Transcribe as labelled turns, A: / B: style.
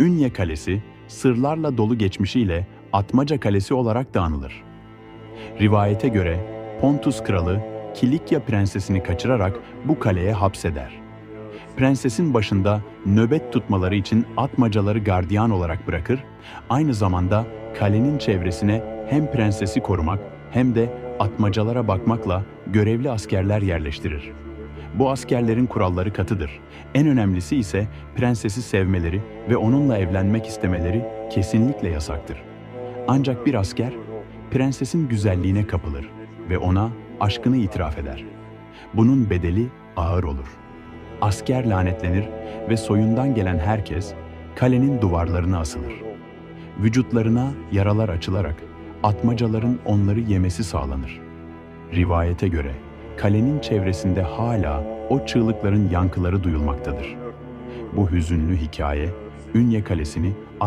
A: Ünye Kalesi, sırlarla dolu geçmişiyle Atmaca Kalesi olarak da anılır. Rivayete göre Pontus kralı Kilikya prensesini kaçırarak bu kaleye hapseder. Prensesin başında nöbet tutmaları için atmacaları gardiyan olarak bırakır, aynı zamanda kalenin çevresine hem prensesi korumak hem de atmacalara bakmakla görevli askerler yerleştirir. Bu askerlerin kuralları katıdır. En önemlisi ise prensesi sevmeleri ve onunla evlenmek istemeleri kesinlikle yasaktır. Ancak bir asker prensesin güzelliğine kapılır ve ona aşkını itiraf eder. Bunun bedeli ağır olur. Asker lanetlenir ve soyundan gelen herkes kalenin duvarlarına asılır. Vücutlarına yaralar açılarak atmacaların onları yemesi sağlanır. Rivayete göre kalenin çevresinde hala o çığlıkların yankıları duyulmaktadır. Bu hüzünlü hikaye Ünye Kalesi'ni